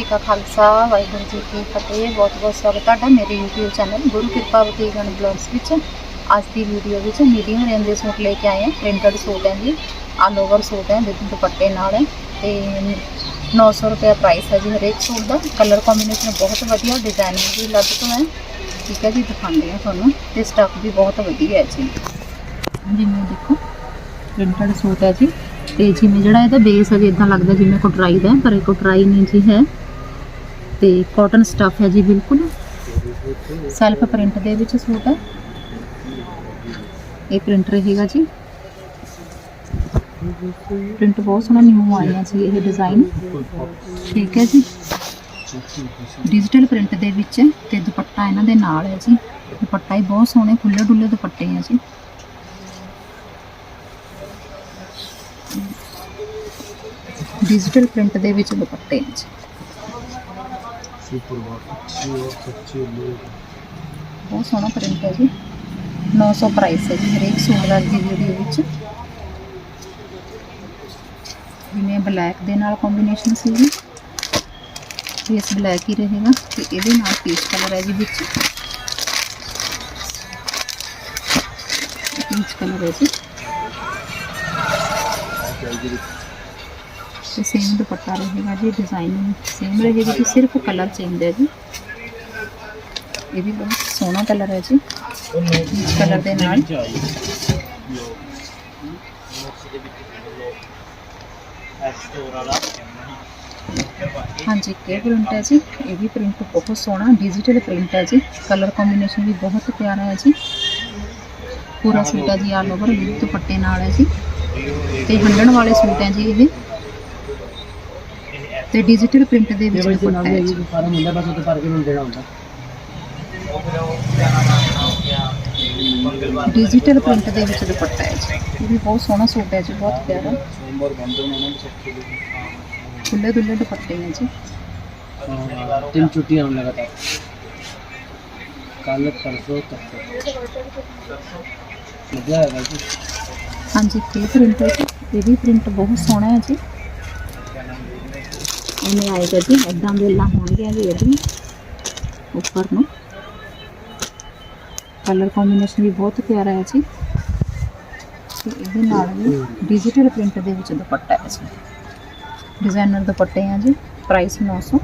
ਜੀ ਕਾ ਖਾਲਸਾ, ਵਾਹਿਗੁਰੂ ਜੀ ਕੀ ਫਤਿਹ, ਬਹੁਤ ਬਹੁਤ ਸਵਾਗਤ ਤੁਹਾਡਾ ਮੇਰੇ YouTube ਚੈਨਲ ਗੁਰੂ ਕਿਰਪਾ ਬੁਟੀਕ ਐਂਡ ਬਲੌਗਸ ਵਿੱਚ। ਅੱਜ ਦੀ ਵੀਡੀਓ ਵਿੱਚ ਮੀਡੀਅਮ ਰੇਂਜ ਦੇ ਸੂਟ ਲੈ ਕੇ ਆਏ ਹਾਂ, ਪ੍ਰਿੰਟਡ ਸੂਟ ਹੈ ਜੀ ਆਲ ਓਵਰ ਸੂਟ ਹੈ, ਵਿਦ ਦੁਪੱਟੇ ਨਾਲ ਹੈ ਤੇ 900 ਰੁਪਏ ਪ੍ਰਾਈਸ ਹੈ ਜੀ ਹਰੇਕ ਸੂਟ ਦਾ। ਕਲਰ ਕੰਬੀਨੇਸ਼ਨ ਬਹੁਤ ਵਧੀਆ ਡਿਜ਼ਾਈਨਿੰਗ ਵੀ ਅਲੱਗ ਤੋਂ ਹੈ। ਠੀਕ ਹੈ ਜੀ, ਦਿਖਾਉਂਦੇ ਹਾਂ ਤੁਹਾਨੂੰ ਤੇ ਸਟੱਫ ਵੀ ਬਹੁਤ ਵਧੀਆ ਹੈ ਜੀ। ਜਿਵੇਂ ਦੇਖੋ, ਪ੍ਰਿੰਟਡ ਸੂਟ ਹੈ ਜੀ। ਤੇ ਜਿਵੇਂ ਜਿਹੜਾ ਇਹਦਾ ਬੇਸ ਹੈ ਜੀ ਇਦਾਂ ਲੱਗਦਾ ਜਿਵੇਂ ਕੋਟਰਾਈ ਦਾ ਪਰ ਇਹ ਕੋਟਰਾਈ ਨਹੀਂ ਜੀ ਹੈ। ਤੇ ਕਾਟਨ ਸਟੱਫ ਹੈ ਜੀ ਬਿਲਕੁਲ। ਸੈਲਫ ਪ੍ਰਿੰਟ ਦੇ ਵਿੱਚ ਸੂਟ ਹੈ। ਇਹ ਪ੍ਰਿੰਟ ਰਹੇਗਾ ਜੀ। ਪ੍ਰਿੰਟ ਬਹੁਤ ਸੋਹਣਾ ਨਿਊ ਆਇਆ ਜੀ ਇਹ ਡਿਜ਼ਾਈਨ ਠੀਕ ਹੈ ਜੀ। ਡਿਜੀਟਲ ਪ੍ਰਿੰਟ ਦੇ ਵਿੱਚ ਹੈ ਤੇ ਦੁਪੱਟਾ ਇਹਨਾਂ ਦੇ ਨਾਲ ਹੈ ਜੀ। ਦੁਪੱਟਾ ਹੀ ਬਹੁਤ ਸੋਹਣੇ ਖੁੱਲੇ ਡੁੱਲੇ ਦੁਪੱਟੇ ਹੈ ਜੀ। ਡਿਜੀਟਲ ਪ੍ਰਿੰਟ ਦੇ ਵਿੱਚ ਦੁਪੱਟੇ ਹੈ ਜੀ। सुपर बहुत अच्छी और सच्ची लोग ਬਹੁਤ ਸੋਹਣਾ ਪ੍ਰਿੰਟ ਹੈ ਜੀ 900 ਪ੍ਰਾਈਸ ਹੈ ਜੀ ਹਰੇਕ ਸੂਟ ਦਾ ਦੀ ਵੀਡੀਓ ਵਿੱਚ ਜਿਵੇਂ ਬਲੈਕ ਦੇ ਨਾਲ ਕੰਬੀਨੇਸ਼ਨ ਸੀ ਜੀ ਫੇਸ ਬਲੈਕ ਹੀ ਰਹੇਗਾ ਤੇ ਇਹਦੇ ਨਾਲ ਪੀਚ ਕਲਰ ਹੈ ਜੀ ਵਿੱਚ ਪੀਚ ਕਲਰ ਹੈ ਜੀ ਤੇ ਸੇਮ ਦੁਪੱਟਾ ਰਹੇਗਾ ਜੀ ਡਿਜ਼ਾਈਨ ਸੇਮ ਰਹੇਗੀ ਜੀ ਸਿਰਫ ਕਲਰ ਚੇਂਜ ਹੈ ਜੀ। ਇਹ ਵੀ ਬਹੁਤ ਸੋਹਣਾ ਕਲਰ ਹੈ ਜੀ। ਪੀਚ ਕਲਰ ਦੇ ਨਾਲ। ਹਾਂਜੀ, ਇਹ ਪ੍ਰਿੰਟ ਹੈ ਜੀ। ਇਹ ਵੀ ਪ੍ਰਿੰਟ ਬਹੁਤ ਸੋਹਣਾ ਡਿਜੀਟਲ ਪ੍ਰਿੰਟ ਹੈ ਜੀ। ਕਲਰ ਕੰਬੀਨੇਸ਼ਨ ਵੀ ਬਹੁਤ ਪਿਆਰਾ ਹੈ ਜੀ। ਪੂਰਾ ਸੂਟ ਹੈ ਜੀ ਆਲ ਓਵਰ ਦੁਪੱਟੇ ਨਾਲ ਹੈ ਜੀ। ਤੇ ਹੰਡਣ ਵਾਲੇ ਸੂਟ ਹੈ ਜੀ ਇਹ। ਤੇ ਡਿਜੀਟਲ ਪ੍ਰਿੰਟ ਦੇ ਵਿੱਚ ਦੁਪੱਟਾ ਹੈ ਜੀ। ਸਾਰਾ ਮੁੰਡਾ ਬਸ ਉੱਤੇ ਪਰ ਕੇ ਨੂੰ ਦੇਣਾ ਹੁੰਦਾ। ਡਿਜੀਟਲ ਪ੍ਰਿੰਟ ਦੇ ਵਿੱਚ ਦੁਪੱਟਾ ਹੈ ਜੀ। ਇਹ ਵੀ ਬਹੁਤ ਸੋਹਣਾ ਸੂਟ ਹੈ ਜੀ ਬਹੁਤ ਪਿਆਰਾ। ਸੋਮਵਾਰ ਬੰਦ ਹੋਣਾ ਨਾ ਸਭ ਖੁੱਲੇ ਦੁੱਲੇ ਦੁਪੱਟੇ ਹੈ ਜੀ ਤਿੰਨ ਛੁੱਟੀਆਂ ਹੋਣ ਲਗਾਤਾਰ। ਕੱਲ ਪਰਸੋਂ ਤੱਕ। ਲੱਗਿਆ ਹੈਗਾ ਜੀ। ਹਾਂਜੀ ਇਹ ਪ੍ਰਿੰਟ ਹੈ ਜੀ। ਇਹ ਵੀ ਪ੍ਰਿੰਟ ਬਹੁਤ ਸੋਹਣਾ ਹੈ ਜੀ। ਇਹਨੇ ਆਏਗਾ ਜੀ ਇਦਾਂ ਵੇਲਾਂ ਹੋਣਗੀਆਂ ਜੀ ਇਹਦੀ ਉੱਪਰ ਨੂੰ। ਕਲਰ ਕੰਬੀਨੇਸ਼ਨ ਵੀ ਬਹੁਤ ਪਿਆਰਾ ਹੈ ਜੀ। ਤੇ ਇਹਦੇ ਨਾਲ ਵੀ ਡਿਜੀਟਲ ਪ੍ਰਿੰਟ ਦੇ ਵਿੱਚ ਦੁਪੱਟਾ ਹੈ ਜੀ। ਡਿਜ਼ਾਈਨਰ ਦੁਪੱਟੇ ਆ ਜੀ ਪ੍ਰਾਈਸ 900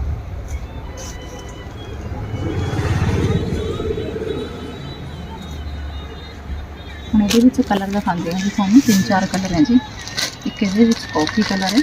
ਹੁਣ ਇਹਦੇ ਵਿੱਚ ਕਲਰ ਦਿਖਾਉਂਦੇ ਹਾਂ ਜੀ ਤੁਹਾਨੂੰ, ਤਿੰਨ ਚਾਰ ਕਲਰ ਹੈ ਜੀ। ਇੱਕ ਇਹਦੇ ਵਿੱਚ ਕਾਫੀ ਕਲਰ ਹੈ।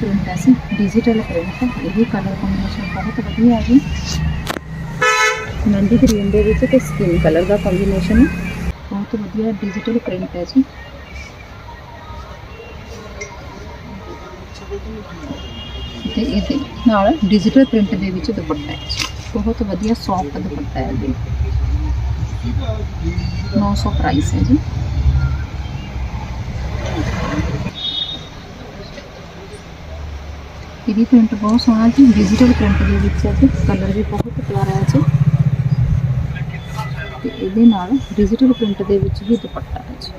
ਪ੍ਰਿੰਟ ਹੈ ਸੀ। ਡਿਜੀਟਲ ਪ੍ਰਿੰਟ ਹੈ ਇਹ ਵੀ ਕਲਰ ਕੰਬੀਨੇਸ਼ਨ ਬਹੁਤ ਵਧੀਆ ਹੈ ਜੀ। ਮਹਿੰਦੀ ਗ੍ਰੀਨ ਦੇ ਵਿੱਚ ਤੇ ਸਕਿਨ ਕਲਰ ਦਾ ਕੰਬੀਨੇਸ਼ਨ ਬਹੁਤ ਵਧੀਆ ਡਿਜੀਟਲ ਪ੍ਰਿੰਟ ਹੈ ਜੀ। ਤੇ ਇਹਦੇ ਨਾਲ ਡਿਜੀਟਲ ਪ੍ਰਿੰਟ ਦੇ ਵਿੱਚ ਦੁਪੱਟਾ ਹੈ ਜੀ। ਬਹੁਤ ਵਧੀਆ ਸੌਫਟ ਦੁਪੱਟਾ ਹੈ ਜੀ। 900 ਪ੍ਰਾਈਸ ਹੈ ਜੀ। ਇਹਦੀ ਪ੍ਰਿੰਟ ਬਹੁਤ ਸੋਹਣਾ ਜੀ ਡਿਜੀਟਲ ਪ੍ਰਿੰਟ ਦੇ ਵਿੱਚ ਹੈ ਜੀ ਕਲਰ ਵੀ ਬਹੁਤ ਪਿਆਰਾ ਹੈ ਜੀ। ਤੇ ਇਹਦੇ ਨਾਲ ਡਿਜੀਟਲ ਪ੍ਰਿੰਟ ਦੇ ਵਿੱਚ ਵੀ ਦੁਪੱਟਾ ਹੈ ਜੀ।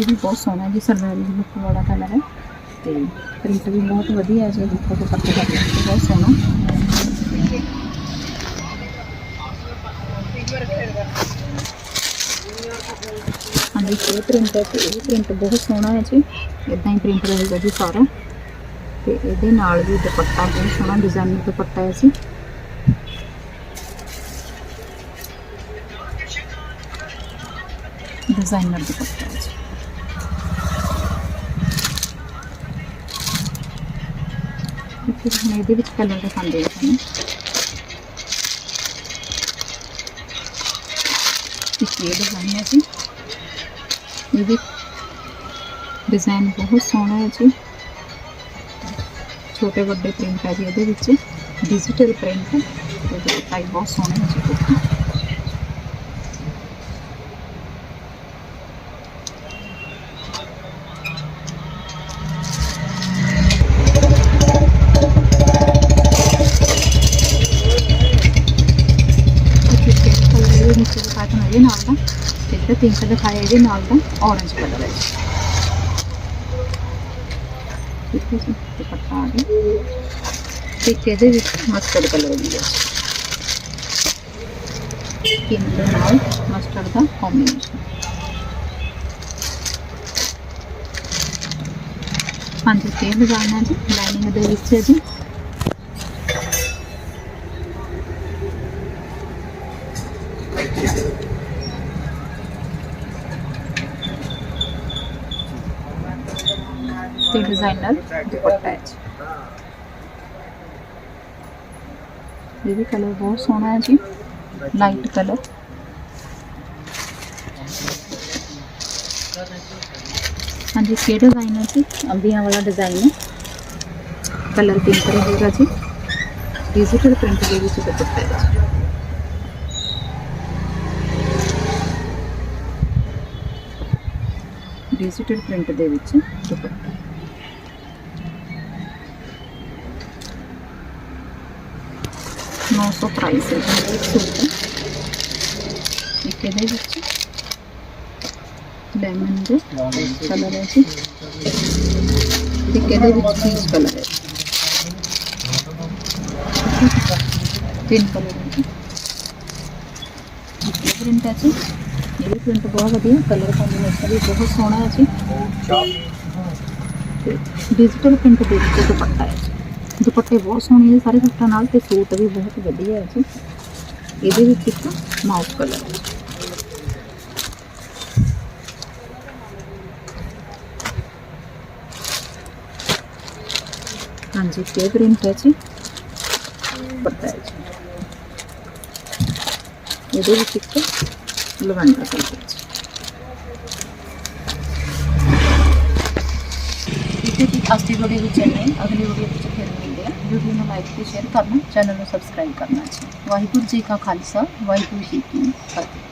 ਇਹ ਵੀ ਬਹੁਤ ਸੋਹਣਾ ਜੀ, ਸਰਦਾਰੀ ਦੀ ਲੁੱਕ ਵਾਲਾ ਕਲਰ ਹੈ। ਤੇ ਪ੍ਰਿੰਟ ਵੀ ਬਹੁਤ ਵਧੀਆ ਹੈ ਜੀ, ਦੇਖੋ ਦੁਪੱਟੇ ਦਾ ਬਹੁਤ ਸੋਹਣਾ। ਹਾਂਜੀ ਇਹ ਪ੍ਰਿੰਟ ਹੈ ਤੇ ਇਹ ਪ੍ਰਿੰਟ ਬਹੁਤ ਸੋਹਣਾ ਹੈ ਜੀ ਇਦਾਂ ਹੀ ਪ੍ਰਿੰਟ ਰਹੇਗਾ ਜੀ ਸਾਰਾ ਤੇ ਇਹਦੇ ਨਾਲ ਵੀ ਦੁਪੱਟਾ ਬਹੁਤ ਸੋਹਣਾ ਡਿਜ਼ਾਈਨਰ ਦੁਪੱਟਾ ਹੈ ਜੀ ਡਿਜ਼ਾਈਨਰ ਦੁਪੱਟਾ ਹੈ ਜੀ ਫਿਰ ਹੁਣ ਇਹਦੇ ਵਿੱਚ ਕਲਰ ਦਿਖਾਉਂਦੇ ਹਾਂ ਤੁਹਾਨੂੰ ਇੱਕ ਇਹ ਡਿਜ਼ਾਈਨ ਹੈ ਜੀ ਇਹ ਵੀ ਡਿਜ਼ਾਈਨ ਬਹੁਤ ਸੋਹਣਾ ਹੈ ਜੀ ਛੋਟੇ ਵੱਡੇ ਪ੍ਰਿੰਟ ਹੈ ਜੀ ਇਹਦੇ ਵਿੱਚ ਡਿਜੀਟਲ ਪ੍ਰਿੰਟ ਤੇ ਦੁਪੱਟਾ ਬਹੁਤ ਸੋਹਣਾ ਹੈ ਜੀ 305 ఐడి నాలుగు ఆరెంజ్ కలర్ ఐడి ಸಿಕ್ಕಿದೆ ಮಸ್ಟರ್ಡ್ ಕಲರ್ ಇದೆ ಇದು ನಾವು ಮಸ್ಟರ್ಡ್ದ ಕಾಂಬಿನೇಷನ್ పంచ స్కేల్ కావాలి లైనింగ్ ధరిస్తుంది ਤੇ ਡਿਜ਼ਾਈਨਰ ਦੁਪੱਟਾ ਹੈ ਜੀ ਇਹ ਵੀ ਕਲਰ ਬਹੁਤ ਸੋਹਣਾ ਹੈ ਜੀ ਲਾਈਟ ਕਲਰ ਹਾਂਜੀ ਇਹ ਡਿਜ਼ਾਈਨ ਹੈ ਜੀ ਅੰਬੀਆਂ ਵਾਲਾ ਡਿਜ਼ਾਈਨ ਹੈ ਕਲਰ ਪਿੰਕ ਰਹੇਗਾ ਜੀ ਡਿਜੀਟਲ ਪ੍ਰਿੰਟ ਦੇ ਵਿੱਚ ਦੁਪੱਟਾ ਹੈ ਡਿਜੀਟਲ ਪ੍ਰਿੰਟ ਦੇ ਵਿੱਚ ਦੁਪੱਟਾ মতো প্রাইসের সুপটা কেটে যাচ্ছে ডায়মন্ডের কালার प्रिंट अच्छे ये भी बहुत बढ़िया कलर कॉम्बिनेशन भी बहुत सोहना अच्छे डिजिटल प्रिंट देखते दुपट्टा है। ਦੁਪੱਟਾ ਹੈ ਜੀ ਦੁਪੱਟੇ ਬਹੁਤ ਸੋਹਣੇ ਨੇ ਸਾਰੇ ਸੂਟਾਂ ਨਾਲ ਤੇ ਸੂਟ ਵੀ ਬਹੁਤ ਵਧੀਆ ਹੈ ਜੀ ਇਹਦੇ ਵਿੱਚ ਇੱਕ ਮਾਊਸ ਕਲਰ ਹੈ ਹਾਂਜੀ ਤੇ ਪ੍ਰਿੰਟ ਹੈ ਜੀ ਦੁਪੱਟਾ ਹੈ ਜੀ ਇਹਦੇ ਵਿੱਚ ਇੱਕ ਲਵੰਡਰ ਕਲਰ ਹੈ ਜੀ ਠੀਕ ਹੈ ਜੀ ਅੱਜ ਦੀ ਵੀਡੀਓ ਵਿੱਚ ਇੰਨਾ ਹੀ ਅਗਲੀ ਵੀਡੀਓ ਵਿੱਚ ਫਿਰ ਮਿਲਦੇ ਹਾਂ ਵੀਡੀਓ ਨੂੰ ਲਾਈਕ ਤੇ ਸ਼ੇਅਰ ਕਰਨਾ ਚੈਨਲ ਨੂੰ ਸਬਸਕ੍ਰਾਈਬ ਕਰਨਾ ਜੀ। ਵਾਹਿਗੁਰੂ ਜੀ ਕਾ ਖਾਲਸਾ, ਵਾਹਿਗੁਰੂ ਜੀ ਕੀ ਫਤਿਹ।